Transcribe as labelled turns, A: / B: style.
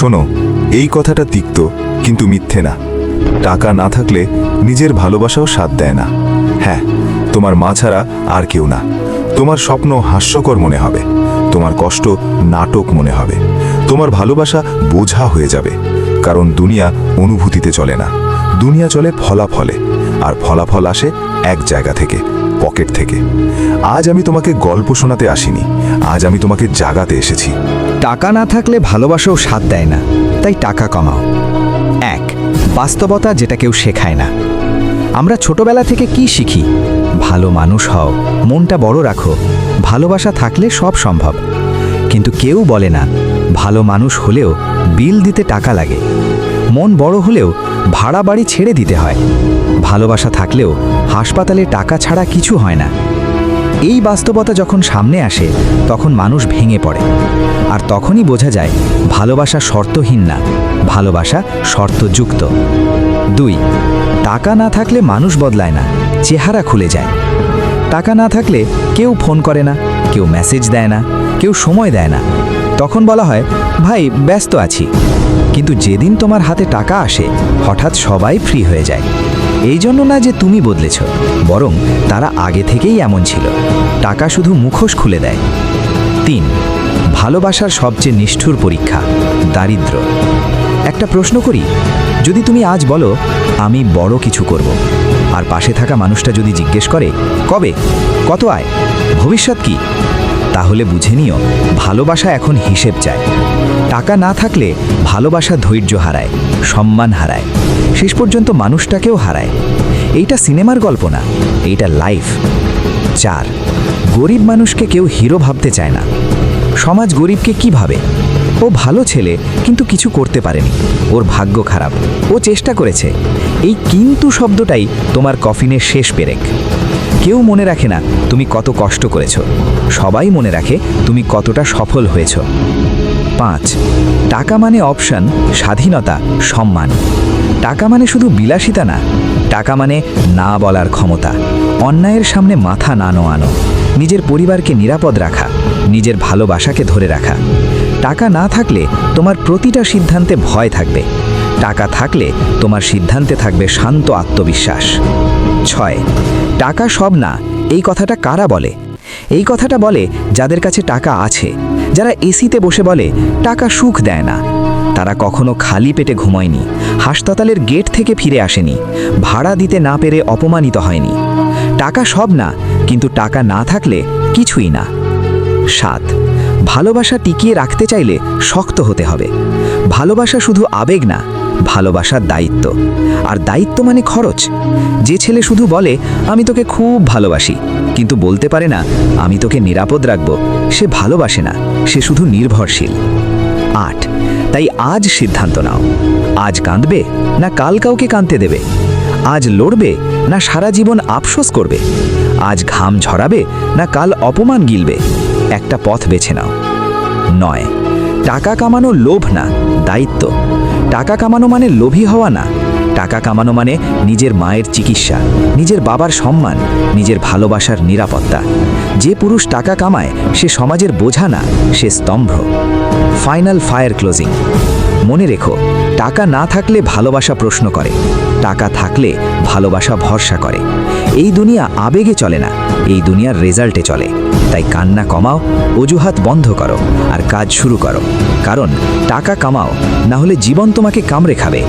A: শোনো, এই কথাটা তিক্ত, কিন্তু মিথ্যে না। টাকা না থাকলে নিজের ভালোবাসাও স্বাদ দেয় না। হ্যাঁ তোমার মা ছাড়া আর কেউ না। তোমার স্বপ্ন হাস্যকর মনে হবে। তোমার কষ্ট নাটক মনে হবে। তোমার ভালোবাসা বোঝা হয়ে যাবে। কারণ দুনিয়া অনুভূতিতে চলে না। দুনিয়া চলে ফলাফলে। আর ফলাফল আসে এক জায়গা থেকে, পকেট থেকে। আজ আমি তোমাকে গল্প শোনাতে আসিনি। আজ আমি তোমাকে জাগাতে এসেছি।
B: টাকা না থাকলে ভালোবাসাও স্বাদ দেয় না, তাই টাকা কমাও। এক, বাস্তবতা যেটা কেউ শেখায় না। আমরা ছোটবেলা থেকে কি শিখি? ভালো মানুষ হও, মনটা বড় রাখো, ভালোবাসা থাকলে সব সম্ভব। কিন্তু কেউ বলে না, ভালো মানুষ হলেও বিল দিতে টাকা লাগে। মন বড় হলেও ভাড়া বাড়ি ছেড়ে দিতে হয়। ভালোবাসা থাকলেও হাসপাতালে টাকা ছাড়া কিছু হয় না। এই বাস্তবতা যখন সামনে আসে, তখন মানুষ ভেঙে পড়ে। আর তখনই বোঝা যায়, ভালোবাসা শর্তহীন না, ভালোবাসা শর্তযুক্ত। দুই, টাকা না থাকলে মানুষ বদলায় না, চেহারা খুলে যায়। টাকা না থাকলে কেউ ফোন করে না, কেউ মেসেজ দেয় না, কেউ সময় দেয় না। তখন বলা হয়, ভাই, ব্যস্ত আছি। কিন্তু যেদিন তোমার হাতে টাকা আসে, হঠাৎ সবাই ফ্রি হয়ে যায়। এই জন্য না যে তুমি বদলেছ, বরং তারা আগে থেকেই এমন ছিল। টাকা শুধু মুখোশ খুলে দেয়। তিন, ভালোবাসার সবচেয়ে নিষ্ঠুর পরীক্ষা, দারিদ্র। একটা প্রশ্ন করি, যদি তুমি আজ বলো, আমি বড় কিছু করব, আর পাশে থাকা মানুষটা যদি জিজ্ঞেস করে, কবে, কত আয়, ভবিষ্যৎ কি? তাহলে বুঝে নিও, ভালোবাসা এখন হিসেব চায়। টাকা না থাকলে ভালোবাসা ধৈর্য হারায়, সম্মান হারায়। শেষ পর্যন্ত মানুষটাকেও হারায়। এইটা সিনেমার গল্প না, এইটা লাইফ চার, গরিব মানুষকে কেউ হিরো ভাবতে চায় না। সমাজ গরিবকে কি ভাবে? ও ভালো ছেলে, কিন্তু কিছু করতে পারেনি। ওর ভাগ্য খারাপ। ও চেষ্টা করেছে। এই কিন্তু শব্দটাই তোমার কফিনের শেষ পেরেক। কেউ মনে রাখে না, তুমি কত কষ্ট করেছ। সবাই মনে রাখে, তুমি কতটা সফল হয়েছ। পাঁচ। টাকা মানে অপশন, স্বাধীনতা, সম্মান। টাকা মানে শুধু বিলাসিতা না, টাকা মানে না বলার ক্ষমতা। অন্যায়ের সামনে মাথা না নোয়ানো, নিজের পরিবারকে নিরাপদ রাখা, নিজের ভালোবাসাকে ধরে রাখা। টাকা না থাকলে তোমার প্রতিটা সিদ্ধান্তে ভয় থাকবে। টাকা থাকলে তোমার সিদ্ধান্তে থাকবে শান্ত আত্মবিশ্বাস। ছয়। টাকা সব না, এই কথাটা কারা বলে? এই কথাটা বলে যাদের কাছে টাকা আছে যারা এসিতে বসে বলে, টাকা সুখ দেয় না। তারা কখনো খালি পেটে ঘুমায়নি, হাসপাতালের গেট থেকে ফিরে আসেনি, ভাড়া দিতে না পেরে অপমানিত হয়নি। টাকা সব না, কিন্তু টাকা না থাকলে কিছুই না। সাত, ভালোবাসা টিকিয়ে রাখতে চাইলে শক্ত হতে হবে। ভালোবাসা শুধু আবেগ না ভালোবাসা দায়িত্ব। আর দায়িত্ব মানে খরচ। যে ছেলে শুধু বলে, আমি তোকে খুব ভালোবাসি। কিন্তু বলতে পারে না, আমি তোকে নিরাপদ রাখব। সে ভালোবাসে না, সে শুধু নির্ভরশীল। আট, তাই আজ সিদ্ধান্ত নাও। আজ কাঁদবে, না কাল কাউকে কাঁদতে দেবে? আজ লড়বে, না সারা জীবন আফসোস করবে? আজ ঘাম ঝরাবে, না কাল অপমান গিলবে? একটা পথ বেছে নাও। নয়, টাকা কামানো লোভ না, দায়িত্ব। টাকা কামানো মানে লোভী হওয়া না। টাকা কামানো মানে নিজের মায়ের চিকিৎসা, নিজের বাবার সম্মান, নিজের ভালোবাসার নিরাপত্তা। যে পুরুষ টাকা কামায়, সে সমাজের বোঝা না, সে স্তম্ভ। ফাইনাল ফায়ার ক্লোজিং মনে রেখো, টাকা না থাকলে ভালোবাসা প্রশ্ন করে, টাকা থাকলে ভালোবাসা ভরসা করে। এই দুনিয়া আবেগে চলে না, এই দুনিয়ার রেজাল্টে চলে। তাই কান্না কমাও, অজুহাত বন্ধ করো আর কাজ শুরু করো। কারণ টাকা কামাও, না হলে জীবন তোমাকে কামড়ে খাবে।